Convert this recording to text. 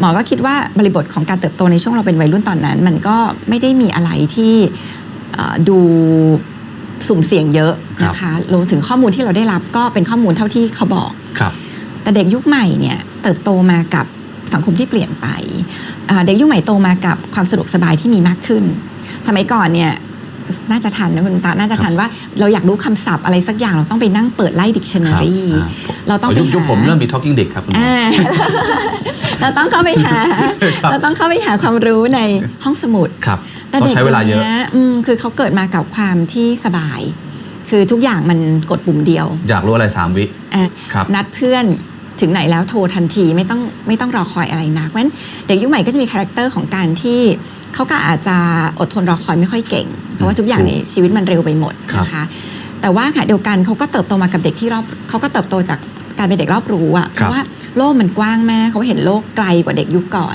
หมอก็คิดว่าบริบทของการเติบโตในช่วงเราเป็นวัยรุ่นตอนนั้น มันก็ไม่ได้มีอะไรที่เอ่อดูสุ่มเสี่ยงเยอะนะคะรวมถึงข้อมูลที่เราได้รับก็เป็นข้อมูลเท่าที่เขาบอกครับ แต่เด็กยุคใหม่เนี่ยเติบโตมากับสังคมที่เปลี่ยนไปอ่าเด็กยุคใหม่โตมากับความสะดวกสบายที่มีมากขึ้น สมัยก่อนเนี่ยน่าจะทันนะคุณตา น่าจะทันว่าเราอยากรู้คำศัพท์อะไรสักอย่างเราต้องไปนั่งเปิดไล่ dictionary ครับเราต้องไปยุคยุคหาผมเริ่มมี talking dick ครับคุณหมออ่า เราต้องเข้าไปหาครับเราต้องเข้าไปหาความรู้ในห้องสมุดครับแต่ต้องเด็กใช้เวลาเยอะดี๋นี้อืมคือเขาเกิดมากับความที่สบาย คือทุกอย่างมันกดปุ่มเดียว อยากรู้อะไร3วิอะครับนัดเพื่อนถึงไหนแล้วโทรทันทีไม่ต้องไม่ต้องรอคอยอะไรนักเพราะฉะนั้นเด็กยุคใหม่ก็จะมีคาแรคเตอร์ของการที่เขาก็อาจจะอดทนรอคอยไม่ค่อยเก่ง เพราะว่าทุกอย่างในชีวิตมันเร็วไปหมดนะคะแต่ว่าค่ะเดียวกันเขาก็เติบโตมากับเด็กที่รอบเขาก็เติบโตจาก การเป็นเด็กรอบรู้อะเพครับราะว่าโลกมันกว้างมากเขาเห็นโลกไกลกว่าเด็กยุคก่อน